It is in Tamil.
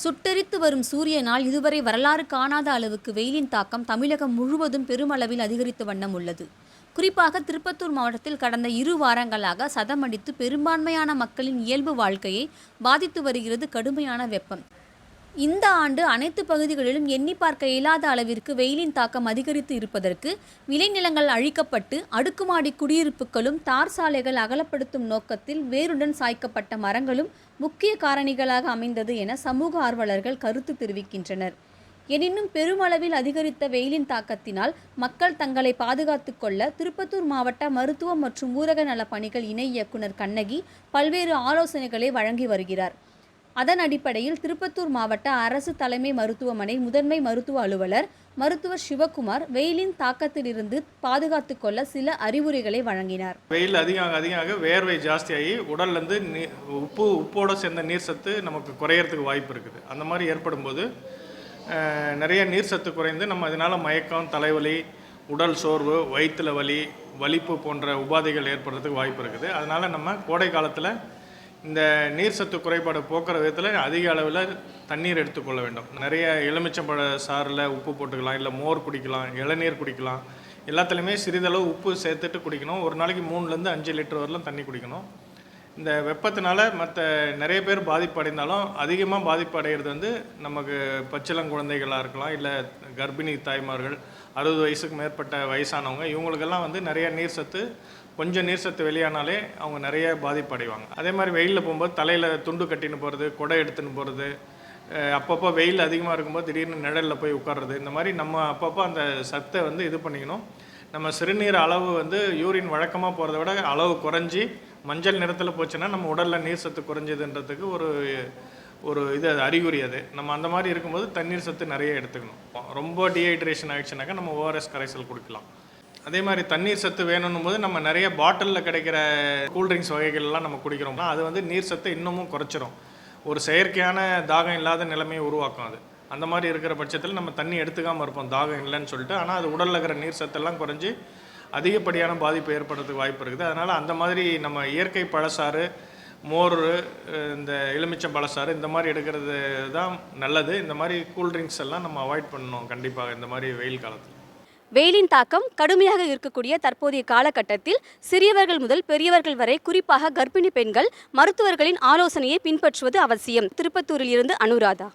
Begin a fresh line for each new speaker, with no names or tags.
சுட்டெரித்து வரும் சூரியனால் இதுவரை வரலாறு காணாத அளவுக்கு வெயிலின் தாக்கம் தமிழகம் முழுவதும் பெருமளவில் அதிகரித்த வண்ணம் உள்ளது. குறிப்பாக திருப்பத்தூர் மாவட்டத்தில் கடந்த இரு வாரங்களாக சதமடித்து பெரும்பான்மையான மக்களின் இயல்பு வாழ்க்கையை பாதித்து வருகிறது கடுமையான வெப்பம். இந்த ஆண்டு அனைத்து பகுதிகளிலும் எண்ணி பார்க்க இயலாத அளவிற்கு வெயிலின் தாக்கம் அதிகரித்து இருப்பதற்கு விளைநிலங்கள் அழிக்கப்பட்டு அடுக்குமாடி குடியிருப்புகளும் தார் சாலைகள் அகலப்படுத்தும் நோக்கத்தில் வேருடன் சாய்க்கப்பட்ட மரங்களும் முக்கிய காரணிகளாக அமைந்தது என சமூக ஆர்வலர்கள் கருத்து தெரிவிக்கின்றனர். எனினும் பெருமளவில் அதிகரித்த வெயிலின் தாக்கத்தினால் மக்கள் தங்களை பாதுகாத்து கொள்ள திருப்பத்தூர் மாவட்ட மருத்துவம் மற்றும் ஊரக நலப் பணிகள் இணை இயக்குனர் கண்ணகி பல்வேறு ஆலோசனைகளை வழங்கி வருகிறார். அதன் அடிப்படையில் திருப்பத்தூர் மாவட்ட அரசு தலைமை மருத்துவமனை முதன்மை மருத்துவ அலுவலர் மருத்துவர் சிவகுமார் வெயிலின் தாக்கத்திலிருந்து பாதுகாத்துக் கொள்ள சில அறிவுரைகளை வழங்கினார்.
வெயில் அதிகம் அதிகமாக வேர்வை ஜாஸ்தியாகி உடல்லேருந்து நீ உப்பு உப்போட சேர்ந்த நீர் சத்து நமக்கு குறையறதுக்கு வாய்ப்பு இருக்குது. அந்த மாதிரி ஏற்படும் போது நிறைய நீர் சத்து குறைந்து நம்ம இதனால் மயக்கம் தலைவலி உடல் சோர்வு வயிற்றுல வலி வலிப்பு போன்ற உபாதைகள் ஏற்படுறதுக்கு வாய்ப்பு இருக்குது. அதனால் நம்ம கோடை காலத்தில் இந்த நீர் சத்து குறைபாடு போக்குற விதத்தில் அதிக அளவில் தண்ணீர் எடுத்துக்கொள்ள வேண்டும். நிறைய எலுமிச்சம்பழ சாறில் உப்பு போட்டுக்கலாம் இல்லை மோர் குடிக்கலாம் இளநீர் குடிக்கலாம். எல்லாத்துலேயுமே சிறிதளவு உப்பு சேர்த்துட்டு குடிக்கணும். ஒரு நாளைக்கு மூணுலேருந்து அஞ்சு லிட்டர் வரலாம் தண்ணி குடிக்கணும். இந்த வெப்பத்தினால மற்ற நிறைய பேர் பாதிப்படைந்தாலும் அதிகமாக பாதிப்படைகிறது வந்து நமக்கு பச்சிளங்குழந்தைகளாக இருக்கலாம் இல்லை கர்ப்பிணி தாய்மார்கள் அறுபது வயசுக்கு மேற்பட்ட வயசானவங்க இவங்களுக்கெல்லாம் வந்து நிறைய நீர் சத்து கொஞ்சம் நீர் சத்து வெளியானாலே அவங்க நிறைய பாதிப்படைவாங்க. அதே மாதிரி வெயிலில் போகும்போது தலையில் துண்டு கட்டின்னு போகிறது கொடை எடுத்துன்னு போகிறது அப்பப்போ வெயில் அதிகமாக இருக்கும்போது திடீர்னு நிழலில் போய் உட்கார்றது இந்த மாதிரி நம்ம அப்பப்போ அந்த சத்தை வந்து இது பண்ணிக்கணும். நம்ம சிறுநீர் அளவு வந்து யூரின் வழக்கமாக போகிறத விட அளவு குறைஞ்சி மஞ்சள் நிறத்தில் போச்சுன்னா நம்ம உடலில் நீர் சத்து குறைஞ்சதுன்றதுக்கு ஒரு ஒரு இது அது அறிகுறி அது. நம்ம அந்த மாதிரி இருக்கும்போது தண்ணீர் சத்து நிறைய எடுத்துக்கணும். ரொம்ப டீஹைட்ரேஷன் ஆகிடுச்சுனாக்கா நம்ம ஓஆர்எஸ் கரைசல் குடிக்கலாம். அதே மாதிரி தண்ணீர் சத்து வேணும்னும் போது நம்ம நிறைய பாட்டிலில் கிடைக்கிற கூல்ட்ரிங்க்ஸ் வகைகள்லாம் நம்ம குடிக்கிறோம்னா அது வந்து நீர் சத்தை இன்னமும் குறைச்சிரும். ஒரு செயற்கையான தாகம் இல்லாத நிலைமையை உருவாக்கும் அது. அந்த மாதிரி இருக்கிற பட்சத்தில் நம்ம தண்ணி எடுத்துக்காமல் இருப்போம். தாகம் இல்லைன்னு சொல்லிட்டு. ஆனால் அது உடலில் இருக்கிற நீர் சத்தெல்லாம் குறைஞ்சி அதிகப்படியான பாதிப்பு ஏற்படுறதுக்கு வாய்ப்பு இருக்குது. அதனால் அந்த மாதிரி நம்ம இயற்கை பழசாறு மோர் இந்த எலுமிச்சம் பழசாறு இந்த மாதிரி எடுக்கிறது தான் நல்லது. இந்த மாதிரி கூல்ட்ரிங்க்ஸ் எல்லாம் நம்ம அவாய்ட் பண்ணணும் கண்டிப்பாக இந்த மாதிரி வெயில் காலத்தில்.
வெயிலின் தாக்கம் கடுமையாக இருக்கக்கூடிய தற்போதைய காலகட்டத்தில் சிறியவர்கள் முதல் பெரியவர்கள் வரை குறிப்பாக கர்ப்பிணி பெண்கள் மருத்துவர்களின் ஆலோசனையை பின்பற்றுவது அவசியம். திருப்பத்தூரில் இருந்து அனுராதா.